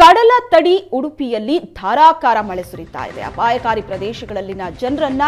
ಕಡಲ ತಡಿ ಉಡುಪಿಯಲ್ಲಿ ಧಾರಾಕಾರ ಮಳೆ ಸುರಿತಾ ಇದೆ. ಅಪಾಯಕಾರಿ ಪ್ರದೇಶಗಳಲ್ಲಿನ ಜನರನ್ನ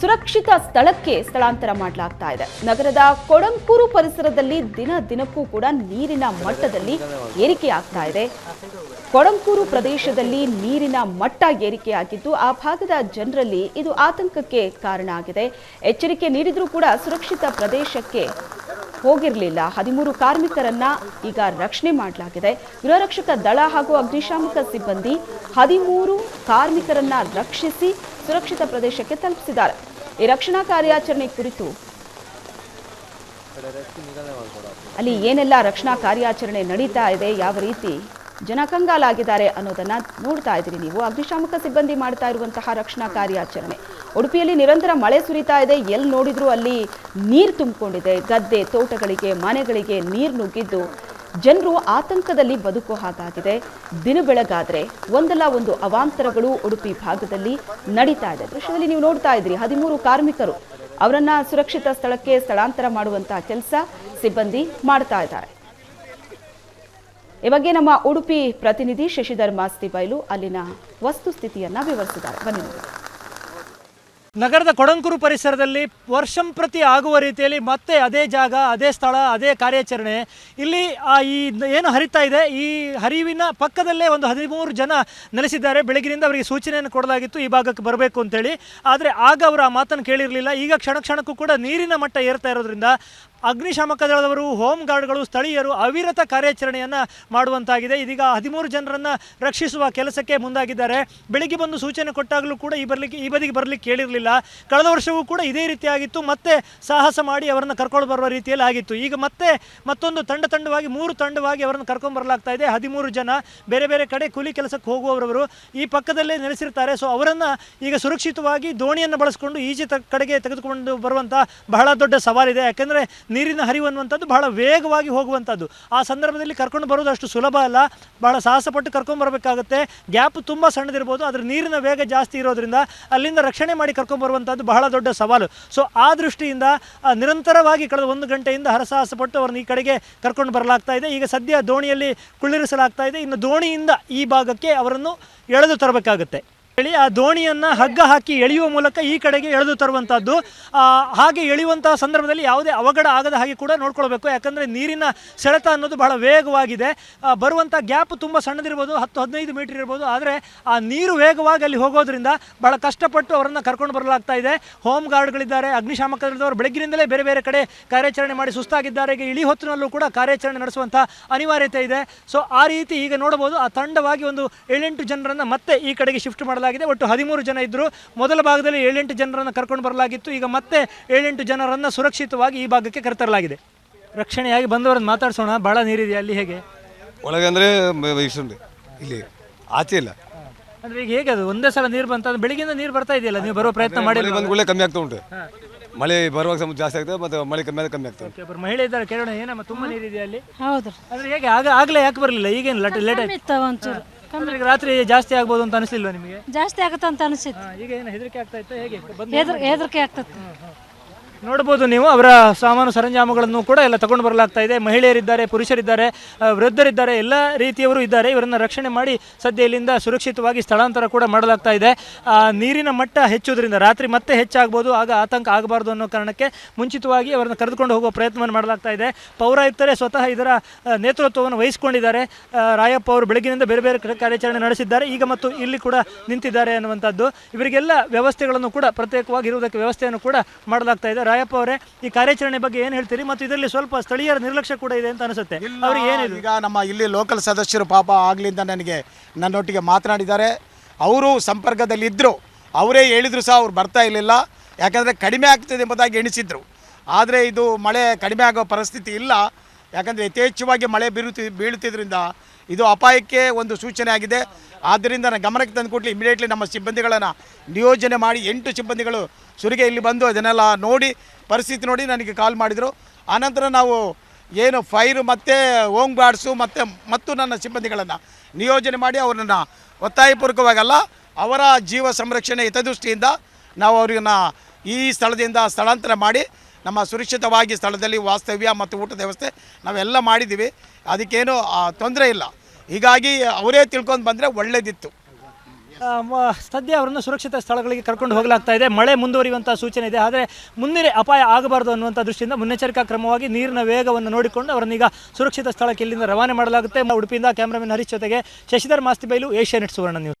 ಸುರಕ್ಷಿತ ಸ್ಥಳಕ್ಕೆ ಸ್ಥಳಾಂತರ ಮಾಡಲಾಗ್ತಾ ಇದೆ. ನಗರದ ಕೊಡಂಕೂರು ಪರಿಸರದಲ್ಲಿ ದಿನ ದಿನಕ್ಕೂ ಕೂಡ ನೀರಿನ ಮಟ್ಟದಲ್ಲಿ ಏರಿಕೆ ಆಗ್ತಾ ಇದೆ. ಕೊಡಂಕೂರು ಪ್ರದೇಶದಲ್ಲಿ ನೀರಿನ ಮಟ್ಟ ಏರಿಕೆಯಾಗಿದ್ದು, ಆ ಭಾಗದ ಜನರಲ್ಲಿ ಇದು ಆತಂಕಕ್ಕೆ ಕಾರಣ ಆಗಿದೆ. ಎಚ್ಚರಿಕೆ ನೀಡಿದ್ರೂ ಕೂಡ ಸುರಕ್ಷಿತ ಪ್ರದೇಶಕ್ಕೆ ಹೋಗಿರಲಿಲ್ಲ. ಹದಿಮೂರು ಕಾರ್ಮಿಕರನ್ನ ಈಗ ರಕ್ಷಣೆ ಮಾಡಲಾಗಿದೆ. ಗೃಹರಕ್ಷಕ ದಳ ಹಾಗೂ ಅಗ್ನಿಶಾಮಕ ಸಿಬ್ಬಂದಿ ಹದಿಮೂರು ಕಾರ್ಮಿಕರನ್ನ ರಕ್ಷಿಸಿ ಸುರಕ್ಷಿತ ಪ್ರದೇಶಕ್ಕೆ ತಲುಪಿಸಿದ್ದಾರೆ. ಈ ರಕ್ಷಣಾ ಕಾರ್ಯಾಚರಣೆ ಕುರಿತು ಅಲ್ಲಿ ಏನೆಲ್ಲ ರಕ್ಷಣಾ ಕಾರ್ಯಾಚರಣೆ ನಡೀತಾ ಇದೆ, ಯಾವ ರೀತಿ ಜನ ಕಂಗಾಲಾಗಿದ್ದಾರೆ ಅನ್ನೋದನ್ನ ನೋಡ್ತಾ ಇದ್ದೀರಿ ನೀವು. ಅಗ್ನಿಶಾಮಕ ಸಿಬ್ಬಂದಿ ಮಾಡ್ತಾ ಇರುವಂತಹ ರಕ್ಷಣಾ ಕಾರ್ಯಾಚರಣೆ. ಉಡುಪಿಯಲ್ಲಿ ನಿರಂತರ ಮಳೆ ಸುರಿತಾ ಇದೆ. ಎಲ್ಲಿ ನೋಡಿದ್ರೂ ಅಲ್ಲಿ ನೀರು ತುಂಬಿಕೊಂಡಿದೆ. ಗದ್ದೆ, ತೋಟಗಳಿಗೆ, ಮನೆಗಳಿಗೆ ನೀರು ನುಗ್ಗಿದ್ದು ಜನರು ಆತಂಕದಲ್ಲಿ ಬದುಕೋ ಹಾಗಾಗಿದೆ. ದಿನ ಬೆಳಗಾದ್ರೆ ಒಂದಲ್ಲ ಒಂದು ಅವಾಂತರಗಳು ಉಡುಪಿ ಭಾಗದಲ್ಲಿ ನಡೀತಾ ಇದೆ. ದೃಶ್ಯದಲ್ಲಿ ನೀವು ನೋಡ್ತಾ ಇದ್ರಿ ಹದಿಮೂರು ಕಾರ್ಮಿಕರು ಅವರನ್ನ ಸುರಕ್ಷಿತ ಸ್ಥಳಕ್ಕೆ ಸ್ಥಳಾಂತರ ಮಾಡುವಂತಹ ಕೆಲಸ ಸಿಬ್ಬಂದಿ ಮಾಡ್ತಾ ಇದ್ದಾರೆ. ಈ ಬಗ್ಗೆ ನಮ್ಮ ಉಡುಪಿ ಪ್ರತಿನಿಧಿ ಶಶಿಧರ್ ಮಾಸ್ತಿ ಬೈಲು ಅಲ್ಲಿನ ವಸ್ತುಸ್ಥಿತಿಯನ್ನ ವಿವರಿಸಿದ್ದಾರೆ. ಬನ್ನಿ. ನಗರದ ಕೊಡಂಕೂರು ಪರಿಸರದಲ್ಲಿ ವರ್ಷಂಪ್ರತಿ ಆಗುವ ರೀತಿಯಲ್ಲಿ ಮತ್ತೆ ಅದೇ ಜಾಗ, ಅದೇ ಸ್ಥಳ, ಅದೇ ಕಾರ್ಯಾಚರಣೆ. ಇಲ್ಲಿ ಈ ಏನು ಹರಿತಾ ಇದೆ, ಈ ಹರಿವಿನ ಪಕ್ಕದಲ್ಲೇ ಒಂದು ಹದಿಮೂರು ಜನ ನೆಲೆಸಿದ್ದಾರೆ. ಬೆಳಗಿನಿಂದ ಅವರಿಗೆ ಸೂಚನೆಯನ್ನು ಕೊಡಲಾಗಿತ್ತು, ಈ ಭಾಗಕ್ಕೆ ಬರಬೇಕು ಅಂತೇಳಿ. ಆದರೆ ಆಗ ಅವರು ಆ ಮಾತನ್ನು ಕೇಳಿರಲಿಲ್ಲ. ಈಗ ಕ್ಷಣ ಕ್ಷಣಕ್ಕೂ ಕೂಡ ನೀರಿನ ಮಟ್ಟ ಏರ್ತಾ ಇರೋದ್ರಿಂದ ಅಗ್ನಿಶಾಮಕ ದಳದವರು ಹೋಮ್ ಗಾರ್ಡ್ಗಳು, ಸ್ಥಳೀಯರು ಅವಿರತ ಕಾರ್ಯಾಚರಣೆಯನ್ನು ಮಾಡುವಂತಾಗಿದೆ. ಇದೀಗ ಹದಿಮೂರು ಜನರನ್ನು ರಕ್ಷಿಸುವ ಕೆಲಸಕ್ಕೆ ಮುಂದಾಗಿದ್ದಾರೆ. ಬೆಳಿಗ್ಗೆ ಬಂದು ಸೂಚನೆ ಕೊಟ್ಟಾಗಲೂ ಕೂಡ ಈ ಬರಲಿಕ್ಕೆ, ಈ ಬದಿಗೆ ಬರಲಿಕ್ಕೆ ಕೇಳಿರಲಿಲ್ಲ. ಕಳೆದ ವರ್ಷವೂ ಕೂಡ ಇದೇ ರೀತಿಯಾಗಿತ್ತು ಮತ್ತೆ ಸಾಹಸ ಮಾಡಿ ಅವರನ್ನು ಕರ್ಕೊಂಡು ಬರುವ ರೀತಿಯಲ್ಲಿ ಆಗಿತ್ತು. ಈಗ ಮತ್ತೆ ಮತ್ತೊಂದು ತಂಡ ತಂಡವಾಗಿ, ಮೂರು ತಂಡವಾಗಿ ಅವರನ್ನು ಕರ್ಕೊಂಡು ಬರಲಾಗ್ತಾ ಇದೆ. ಹದಿಮೂರು ಜನ, ಬೇರೆ ಬೇರೆ ಕಡೆ ಕೂಲಿ ಕೆಲಸಕ್ಕೆ ಹೋಗುವವರವರು ಈ ಪಕ್ಕದಲ್ಲೇ ನೆಲೆಸಿರ್ತಾರೆ. ಸೊ ಅವರನ್ನು ಈಗ ಸುರಕ್ಷಿತವಾಗಿ ದೋಣಿಯನ್ನು ಬಳಸಿಕೊಂಡು ಈಜಿ ಕಡೆಗೆ ತೆಗೆದುಕೊಂಡು ಬರುವಂಥ ಬಹಳ ದೊಡ್ಡ ಸವಾಲಿದೆ. ಯಾಕೆಂದರೆ ನೀರಿನ ಹರಿವು ಅನ್ನುವಂಥದ್ದು ಬಹಳ ವೇಗವಾಗಿ ಹೋಗುವಂಥದ್ದು. ಆ ಸಂದರ್ಭದಲ್ಲಿ ಕರ್ಕೊಂಡು ಬರೋದು ಅಷ್ಟು ಸುಲಭ ಅಲ್ಲ. ಬಹಳ ಸಾಹಸಪಟ್ಟು ಕರ್ಕೊಂಡು ಬರಬೇಕಾಗುತ್ತೆ. ಗ್ಯಾಪ್ ತುಂಬ ಸಣ್ಣದಿರ್ಬೋದು, ಆದರೆ ನೀರಿನ ವೇಗ ಜಾಸ್ತಿ ಇರೋದ್ರಿಂದ ಅಲ್ಲಿಂದ ರಕ್ಷಣೆ ಮಾಡಿ ಕರ್ಕೊಂಡು ಬರುವಂಥದ್ದು ಬಹಳ ದೊಡ್ಡ ಸವಾಲು. ಸೊ ಆ ದೃಷ್ಟಿಯಿಂದ ನಿರಂತರವಾಗಿ ಕಳೆದ ಒಂದು ಗಂಟೆಯಿಂದ ಹರಸಾಹಸಪಟ್ಟು ಅವರನ್ನು ಈ ಕಡೆಗೆ ಕರ್ಕೊಂಡು ಬರಲಾಗ್ತಾ ಇದೆ. ಈಗ ಸದ್ಯ ದೋಣಿಯಲ್ಲಿ ಕುಳ್ಳಿರಿಸಲಾಗ್ತಾ ಇದೆ. ಇನ್ನು ದೋಣಿಯಿಂದ ಈ ಭಾಗಕ್ಕೆ ಅವರನ್ನು ಎಳೆದು ತರಬೇಕಾಗುತ್ತೆ. ಹೇಳಿ ಆ ದೋಣಿಯನ್ನು ಹಗ್ಗ ಹಾಕಿ ಎಳೆಯುವ ಮೂಲಕ ಈ ಕಡೆಗೆ ಎಳೆದು ತರುವಂಥದ್ದು ಹಾಗೆ ಎಳೆಯುವಂತಹ ಸಂದರ್ಭದಲ್ಲಿ ಯಾವುದೇ ಅವಘಡ ಆಗದ ಹಾಗೆ ಕೂಡ ನೋಡ್ಕೊಳ್ಬೇಕು. ಯಾಕಂದರೆ ನೀರಿನ ಸೆಳೆತ ಅನ್ನೋದು ಬಹಳ ವೇಗವಾಗಿದೆ. ಬರುವಂಥ ಗ್ಯಾಪ್ ತುಂಬ ಸಣ್ಣದಿರ್ಬೋದು, ಹತ್ತು, ಹದಿನೈದು ಮೀಟರ್ ಇರ್ಬೋದು. ಆದರೆ ಆ ನೀರು ವೇಗವಾಗಿ ಅಲ್ಲಿ ಹೋಗೋದ್ರಿಂದ ಬಹಳ ಕಷ್ಟಪಟ್ಟು ಅವರನ್ನು ಕರ್ಕೊಂಡು ಬರಲಾಗ್ತಾ ಇದೆ. ಹೋಮ್ ಗಾರ್ಡ್ಗಳಿದ್ದಾರೆ ಅಗ್ನಿಶಾಮಕ ದಳದವರು ಬೆಳಗ್ಗಿನಿಂದಲೇ ಬೇರೆ ಬೇರೆ ಕಡೆ ಕಾರ್ಯಾಚರಣೆ ಮಾಡಿ ಸುಸ್ತಾಗಿದ್ದಾರೆ. ಇಳಿ ಹೊತ್ತಿನಲ್ಲೂ ಕೂಡ ಕಾರ್ಯಾಚರಣೆ ನಡೆಸುವಂಥ ಅನಿವಾರ್ಯತೆ ಇದೆ. ಸೊ ಆ ರೀತಿ ಈಗ ನೋಡಬಹುದು. ಆ ತಂಡವಾಗಿ ಒಂದು ಏಳೆಂಟು ಜನರನ್ನು ಮತ್ತೆ ಈ ಕಡೆಗೆ ಶಿಫ್ಟ್ ಮಾಡಲಾಗಿದೆ. ಒಟ್ಟು ಹದಿಮೂರು ಜನ ಇದ್ದರು. ಮೊದಲ ಭಾಗದಲ್ಲಿ ಏಳೆಂಟು ಜನರನ್ನು ಕರ್ಕೊಂಡು ಬರಲಾಗಿತ್ತು. ಈಗ ಮತ್ತೆ ಏಳೆಂಟು ಜನರನ್ನು ಸುರಕ್ಷಿತವಾಗಿ ಈ ಭಾಗಕ್ಕೆ ಕರೆತರಲಾಗಿದೆ. ರಕ್ಷಣೆಯಾಗಿ ಬಂದವರನ್ನು ಮಾತಾಡಿಸೋಣ. ಭಾಳ ನೀರಿದೆ ಅಲ್ಲಿ ಹೇಗೆ? ಒಳಗೆ ಅಂದರೆ ಇಷ್ಟುಂಟು ಇಲ್ಲಿ ಆಚೆ ಇಲ್ಲ. ಅಂದರೆ ಈಗ ಹೇಗೆ ಅದು? ಒಂದೇ ಸಲ ನೀರು ಬಂತ. ಅದು ಬೆಳಿಗ್ಗೆಯಿಂದ ನೀರು ಬರ್ತಾ ಇದೆಯಲ್ಲ? ನೀವು ಬರೋ ಪ್ರಯತ್ನ ಮಾಡಿ ಬಂದ ಕಮ್ಮಿ ಆಗ್ತಾ ಉಂಟು. ಮಳೆ ಬರುವಾಗ ಸ್ವಲ್ಪ ಜಾಸ್ತಿ ಆಗ್ತದೆ. ಮತ್ತೆ ಮಳೆ ಕಮ್ಮಿ ಆದ ಕಮ್ಮಿ ಆಗ್ತದೆ ಒಬ್ಬರು ಮಹಿಳೆ ಇದ್ದಾರೆ. ಕೇಳೋಣ. ಏನಮ್ಮ? ತುಂಬಾ ನೀರಿದೆ ಅಲ್ಲಿ? ಹೌದು. ಅಂದ್ರೆ ಹೇಗೆ? ಆಗ ಆಗಲೇ ಯಾಕೆ ಬರಲಿಲ್ಲ? ಈಗೇನು ಲೇಟ್ ಲೇಟ್ ಆಯ್ತು? ಒಂಚೂರು. ಅಂದ್ರೆ ರಾತ್ರಿ ಜಾಸ್ತಿ ಆಗ್ಬೋದು ಅಂತ ಅನಿಸ್ಲಿಲ್ವಾ ನಿಮಗೆ? ಜಾಸ್ತಿ ಆಗುತ್ತೆ ಅಂತ ಅನಿಸಿತ್ತು. ಈಗ ಏನು ಹೆದರಿಕೆ ಆಗ್ತಾ ಇತ್ತು? ಹೇಗೆ? ಬಂದು ಹೆದ್ರ ಹೆದರಿಕೆ ಆಗ್ತದೆ ನೋಡ್ಬೋದು ನೀವು, ಅವರ ಸಾಮಾನು ಸರಂಜಾಮುಗಳನ್ನು ಕೂಡ ಎಲ್ಲ ತಗೊಂಡು ಬರಲಾಗ್ತಾ ಇದೆ. ಮಹಿಳೆಯರಿದ್ದಾರೆ, ಪುರುಷರಿದ್ದಾರೆ ವೃದ್ಧರಿದ್ದಾರೆ, ಎಲ್ಲ ರೀತಿಯವರು ಇದ್ದಾರೆ. ಇವರನ್ನು ರಕ್ಷಣೆ ಮಾಡಿ ಸದ್ಯ ಇಲ್ಲಿಂದ ಸುರಕ್ಷಿತವಾಗಿ ಸ್ಥಳಾಂತರ ಕೂಡ ಮಾಡಲಾಗ್ತಾ ಇದೆ. ನೀರಿನ ಮಟ್ಟ ಹೆಚ್ಚುವುದರಿಂದ, ರಾತ್ರಿ ಮತ್ತೆ ಹೆಚ್ಚಾಗ್ಬೋದು, ಆಗ ಆತಂಕ ಆಗಬಾರ್ದು ಅನ್ನೋ ಕಾರಣಕ್ಕೆ ಮುಂಚಿತವಾಗಿ ಅವರನ್ನು ಕರೆದುಕೊಂಡು ಹೋಗುವ ಪ್ರಯತ್ನವನ್ನು ಮಾಡಲಾಗ್ತಾ ಇದೆ. ಪೌರಾಯುಕ್ತರೇ ಸ್ವತಃ ಇದರ ನೇತೃತ್ವವನ್ನು ವಹಿಸಿಕೊಂಡಿದ್ದಾರೆ. ರಾಯಪ್ಪ ಅವರು ಬೆಳಗಿನಿಂದ ಬೇರೆ ಬೇರೆ ಕಾರ್ಯಾಚರಣೆ ನಡೆಸಿದ್ದಾರೆ. ಈಗ ಮತ್ತು ಇಲ್ಲಿ ಕೂಡ ನಿಂತಿದ್ದಾರೆ ಅನ್ನುವಂಥದ್ದು. ಇವರಿಗೆಲ್ಲ ವ್ಯವಸ್ಥೆಗಳನ್ನು ಕೂಡ ಪ್ರತ್ಯೇಕವಾಗಿ ಇರುವುದಕ್ಕೆ ವ್ಯವಸ್ಥೆಯನ್ನು ಕೂಡ ಮಾಡಲಾಗ್ತಾ ಇದೆ. ರಾಯಪ್ಪ ಅವರೇ ಈ ಕಾರ್ಯಾಚರಣೆ ಬಗ್ಗೆ ಏನು ಹೇಳ್ತೀರಿ? ಮತ್ತು ಇದರಲ್ಲಿ ಸ್ವಲ್ಪ ಸ್ಥಳೀಯರ ನಿರ್ಲಕ್ಷ್ಯ ಕೂಡ ಇದೆ ಅಂತ ಅನಿಸುತ್ತೆ. ಅವರು ಏನು ಈಗ ನಮ್ಮ ಇಲ್ಲಿ ಲೋಕಲ್ ಸದಸ್ಯರು ಪಾಪ ಆಗ್ಲಿಂದ ನನಗೆ ನನ್ನೊಟ್ಟಿಗೆ ಮಾತನಾಡಿದ್ದಾರೆ. ಅವರು ಸಂಪರ್ಕದಲ್ಲಿದ್ದರು ಅವರೇ ಹೇಳಿದ್ರು ಸಹ ಅವ್ರು ಬರ್ತಾ ಇರಲಿಲ್ಲ. ಯಾಕಂದರೆ ಕಡಿಮೆ ಆಗ್ತದೆ ಎಂಬುದಾಗಿ ಎಣಿಸಿದ್ರು. ಆದರೆ ಇದು ಮಳೆ ಕಡಿಮೆ ಆಗೋ ಪರಿಸ್ಥಿತಿ ಇಲ್ಲ. ಯಾಕಂದರೆ ಯಥೇಚ್ಛವಾಗಿ ಮಳೆ ಬೀರುತ್ತಿ ಬೀಳುತ್ತಿದ್ದರಿಂದ ಇದು ಅಪಾಯಕ್ಕೆ ಒಂದು ಸೂಚನೆ ಆಗಿದೆ. ಆದ್ದರಿಂದ ನಾನು ಗಮನಕ್ಕೆ ತಂದು ಇಮಿಡಿಯೇಟ್ಲಿ ನಮ್ಮ ಸಿಬ್ಬಂದಿಗಳನ್ನು ನಿಯೋಜನೆ ಮಾಡಿ ಎಂಟು ಸಿಬ್ಬಂದಿಗಳು ಸುರಿಗೆ ಇಲ್ಲಿ ಬಂದು ಅದನ್ನೆಲ್ಲ ನೋಡಿ, ಪರಿಸ್ಥಿತಿ ನೋಡಿ ನನಗೆ ಕಾಲ್ ಮಾಡಿದರು. ಆನಂತರ ನಾವು ಏನು ಫೈರು ಮತ್ತು ಹೋಮ್ ಗಾರ್ಡ್ಸು ಮತ್ತು ಮತ್ತು ನನ್ನ ಸಿಬ್ಬಂದಿಗಳನ್ನು ನಿಯೋಜನೆ ಮಾಡಿ ಅವರನ್ನು ಒತ್ತಾಯಪೂರ್ವಕವಾಗಲ್ಲ, ಅವರ ಜೀವ ಸಂರಕ್ಷಣೆ ಹಿತದೃಷ್ಟಿಯಿಂದ ನಾವು ಅವರನ್ನು ಈ ಸ್ಥಳದಿಂದ ಸ್ಥಳಾಂತರ ಮಾಡಿ ನಮ್ಮ ಸುರಕ್ಷಿತವಾಗಿ ಸ್ಥಳದಲ್ಲಿ ವಾಸ್ತವ್ಯ ಮತ್ತು ಊಟದ ವ್ಯವಸ್ಥೆ ನಾವೆಲ್ಲ ಮಾಡಿದ್ದೀವಿ. ಅದಕ್ಕೇನು ತೊಂದರೆ ಇಲ್ಲ. ಹೀಗಾಗಿ ಅವರೇ ತಿಳ್ಕೊಂಡು ಬಂದರೆ ಒಳ್ಳೆಯದಿತ್ತು ಸದ್ಯ ಅವರನ್ನು ಸುರಕ್ಷಿತ ಸ್ಥಳಗಳಿಗೆ ಕರ್ಕೊಂಡು ಹೋಗಲಾಗ್ತಾ ಇದೆ. ಮಳೆ ಮುಂದುವರಿಯುವಂಥ ಸೂಚನೆ ಇದೆ. ಆದರೆ ಮುಂದಿನ ಅಪಾಯ ಆಗಬಾರದು ಅನ್ನುವಂಥ ದೃಷ್ಟಿಯಿಂದ ಮುನ್ನೆಚ್ಚರಿಕಾ ಕ್ರಮವಾಗಿ ನೀರಿನ ವೇಗವನ್ನು ನೋಡಿಕೊಂಡು ಅವರನ್ನೀಗ ಸುರಕ್ಷಿತ ಸ್ಥಳಕ್ಕೆ ಇಲ್ಲಿಂದ ರವಾನೆ ಮಾಡಲಾಗುತ್ತೆ. ಉಡುಪಿಯಿಂದ ಕ್ಯಾಮ್ರಾಮನ್ ಹರೀಶ್ ಜೊತೆಗೆ Shashidhar Mastibailu Asianet Suvarna news.